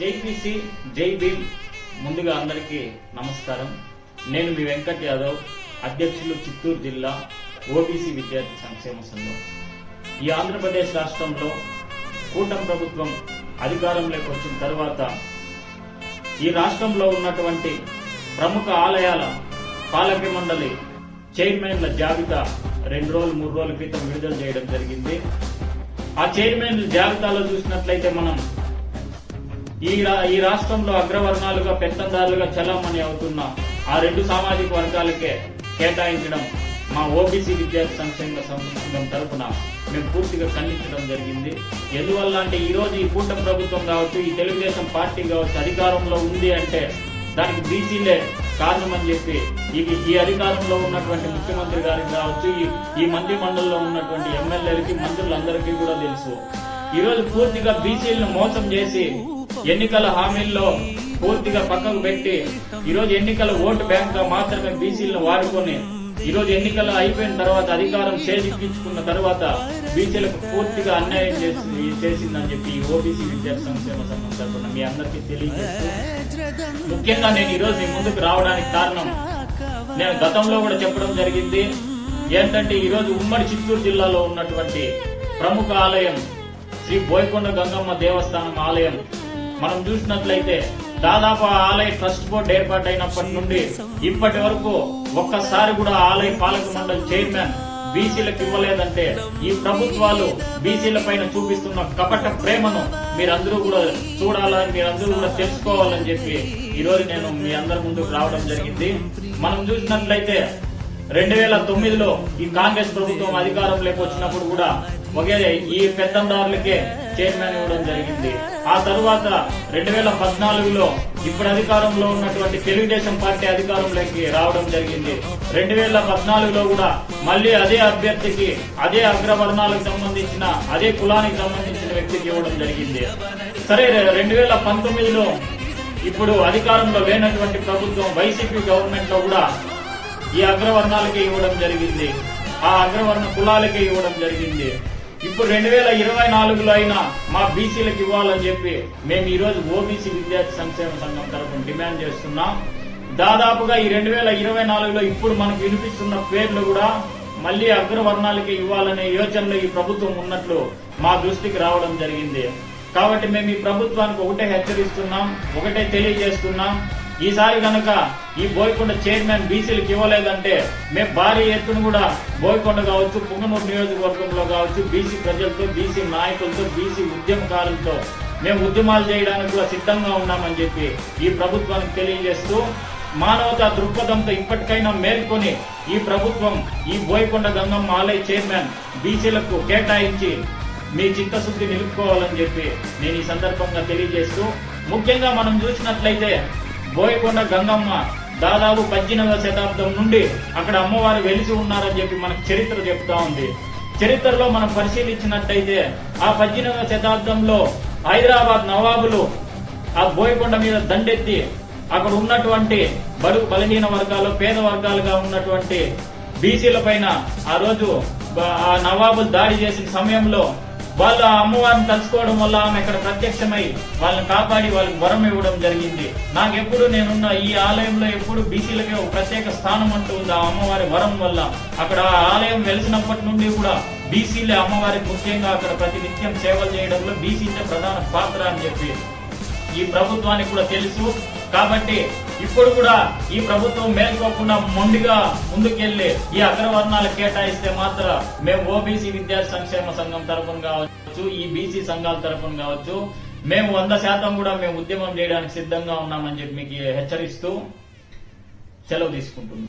జైపీసీ జై భీమ్ ముందుగా అందరికీ నమస్కారం. నేను మీ వెంకట్ యాదవ్ అధ్యక్షులు చిత్తూరు జిల్లా ఓబీసీ విద్యార్థి సంక్షేమ సంఘం. ఈ ఆంధ్రప్రదేశ్ రాష్ట్రంలో కూటమి ప్రభుత్వం అధికారంలోకి వచ్చిన తర్వాత ఈ రాష్ట్రంలో ఉన్నటువంటి ప్రముఖ ఆలయాల పాలక మండలి చైర్మన్ల జాబితా రెండు రోజులు మూడు రోజుల క్రితం విడుదల చేయడం జరిగింది. ఆ చైర్మన్ జాబితాలో చూసినట్లయితే మనం ఈ ఈ రాష్ట్రంలో అగ్రవర్ణాలుగా పెత్తందారులుగా చలామణి అవుతున్న ఆ రెండు సామాజిక వర్గాలకే కేటాయించడం మా ఓబీసీ విద్యార్థి సంక్షేమ సంఘం తరపున మేము పూర్తిగా ఖండించడం జరిగింది. ఎందువల్ల అంటే ఈరోజు ఈ కూటమి ప్రభుత్వం కావచ్చు ఈ తెలుగుదేశం పార్టీ కావచ్చు అధికారంలో ఉంది అంటే దానికి బీసీలే కారణం అని చెప్పి ఈ ఈ అధికారంలో ఉన్నటువంటి ముఖ్యమంత్రి గారికి కావచ్చు ఈ ఈ మంత్రి మండలిలో ఉన్నటువంటి ఎమ్మెల్యేలకి మంత్రులందరికీ కూడా తెలుసు. ఈరోజు పూర్తిగా బీసీలను మోసం చేసి ఎన్నికల హామీల్లో పూర్తిగా పక్కకు పెట్టి ఈ రోజు ఎన్నికల ఓటు బ్యాంక్గా మాత్రమే బీసీలను వాడుకొని ఈ రోజు ఎన్నికలు అయిపోయిన తర్వాత అధికారం చేజిక్కించుకున్న తర్వాత బీసీలకు పూర్తిగా అన్యాయం చేసి చేసిందని చెప్పి ఈ ఓబీసీ విద్యార్థి సంక్షేమ సంఘం తరఫున మీ అందరికీ తెలియజేస్తూ ముఖ్యంగా నేను ఈ రోజు మీ ముందుకు రావడానికి కారణం నేను గతంలో కూడా చెప్పడం జరిగింది. ఏంటంటే ఈ రోజు ఉమ్మడి చిత్తూరు జిల్లాలో ఉన్నటువంటి ప్రముఖ ఆలయం శ్రీ బోయకొండ గంగమ్మ దేవస్థానం ఆలయం మనం చూసినట్లయితే దాదాపు ఆలయ ట్రస్ట్ బోర్డు ఏర్పాటైనప్పటి నుండి ఇప్పటి వరకు ఒక్కసారి కూడా ఆలయ పాలక మండలి చైర్మన్ బీసీలకు ఇవ్వలేదంటే ఈ ప్రభుత్వాలు బీసీల పైన చూపిస్తున్న కపట ప్రేమను మీరందరూ కూడా చూడాలని మీరందరూ కూడా తెలుసుకోవాలని చెప్పి ఈ రోజు నేను మీ అందరి ముందుకు రావడం జరిగింది. మనం చూసినట్లయితే రెండు వేల తొమ్మిదిలో ఈ కాంగ్రెస్ ప్రభుత్వం అధికారంలోకి వచ్చినప్పుడు కూడా ఒకే ఈ పెత్తందారులకే చైర్మన్ ఇవ్వడం జరిగింది. ఆ తరువాత రెండు వేల పద్నాలుగులో ఇప్పుడు అధికారంలో ఉన్నటువంటి తెలుగుదేశం పార్టీ అధికారంలోకి రావడం జరిగింది. రెండు వేల పద్నాలుగులో కూడా మళ్ళీ అదే అభ్యర్థికి అదే అగ్రవర్ణాలకు సంబంధించిన అదే కులానికి సంబంధించిన వ్యక్తికి ఇవ్వడం జరిగింది. సరే రెండు వేల పంతొమ్మిదిలో ఇప్పుడు అధికారంలో లేనటువంటి ప్రభుత్వం వైసీపీ గవర్నమెంట్లో కూడా ఈ అగ్రవర్ణాలకే ఇవ్వడం జరిగింది. ఆ అగ్రవర్ణ కులాలకే ఇవ్వడం జరిగింది. ఇప్పుడు రెండు వేల ఇరవై నాలుగులో అయినా మా బీసీలకు ఇవ్వాలని చెప్పి మేము ఈరోజు ఓబీసీ విద్యార్థి సంక్షేమ సంఘం తరఫున డిమాండ్ చేస్తున్నాం. దాదాపుగా ఈ రెండు వేల ఇరవై నాలుగులో ఇప్పుడు మనకు వినిపిస్తున్న పేర్లు కూడా మళ్ళీ అగ్రవర్ణాలకి ఇవ్వాలనే యోచనలో ఈ ప్రభుత్వం ఉన్నట్లు మా దృష్టికి రావడం జరిగింది. కాబట్టి మేము ఈ ప్రభుత్వానికి ఒకటే హెచ్చరిస్తున్నాం ఒకటే తెలియజేస్తున్నాం. ఈసారి గనక ఈ బోయకొండ చైర్మన్ బీసీలకు ఇవ్వలేదంటే మేము భారీ ఎత్తున కూడా బోయకొండ కావచ్చు పుంగనూరు నియోజకవర్గంలో కావచ్చు బీసీ ప్రజలతో బీసీ నాయకులతో బీసీ ఉద్యమకారులతో మేము ఉద్యమాలు చేయడానికి కూడా సిద్ధంగా ఉన్నామని చెప్పి ఈ ప్రభుత్వానికి తెలియజేస్తూ మానవతా దృక్పథంతో ఇప్పటికైనా మేల్కొని ఈ ప్రభుత్వం ఈ బోయకొండ గంగమ్మ ఆలయ చైర్మన్ బీసీలకు కేటాయించి మీ చిత్తశుద్ధి నిలుపుకోవాలని చెప్పి నేను ఈ సందర్భంగా తెలియజేస్తూ ముఖ్యంగా మనం చూసినట్లయితే బోయకొండ గంగమ్మ దాదాపు పద్దెనిమిదవ శతాబ్దం నుండి అక్కడ అమ్మవారు వెలిసి ఉన్నారని చెప్పి మనకు చరిత్ర చెప్తా ఉంది. చరిత్రలో మనం పరిశీలించినట్టయితే ఆ పద్దెనిమిదవ శతాబ్దంలో హైదరాబాద్ నవాబులు ఆ బోయకొండ మీద దండెత్తి అక్కడ ఉన్నటువంటి బడుగు బలహీన వర్గాలు పేద వర్గాలుగా ఉన్నటువంటి బీసీల పైన ఆ రోజు ఆ నవాబులు దాడి చేసిన సమయంలో వాళ్ళు ఆ అమ్మవారిని తలుచుకోవడం వల్ల ఆమె ఇక్కడ ప్రత్యక్షమై వాళ్ళని కాపాడి వాళ్ళకి వరం ఇవ్వడం జరిగింది. నాకు ఎప్పుడు నేనున్న ఈ ఆలయంలో ఎప్పుడు బీసీలకే ఒక ప్రత్యేక స్థానం అంటూ ఉంది ఆ అమ్మవారి వరం వల్ల. అక్కడ ఆ ఆలయం వెలిసినప్పటి నుండి కూడా బీసీలే అమ్మవారికి ముఖ్యంగా అక్కడ ప్రతి నిత్యం సేవలు చేయడంలో బీసీలే ప్రధాన పాత్ర అని చెప్పి ఈ ప్రభుత్వానికి కూడా తెలుసు. కాబట్టి ఇప్పుడు కూడా ఈ ప్రభుత్వం మేల్కోకుండా మొండిగా ముందుకెళ్ళి ఈ అగ్రవర్ణాలు కేటాయిస్తే మాత్రం మేము ఓబీసీ విద్యార్థి సంక్షేమ సంఘం తరఫున కావచ్చు ఈ బీసీ సంఘాల తరఫున కావచ్చు మేము వంద శాతం కూడా మేము ఉద్యమం చేయడానికి సిద్ధంగా ఉన్నామని చెప్పి మీకు హెచ్చరిస్తూ సెలవు తీసుకుంటున్నాం.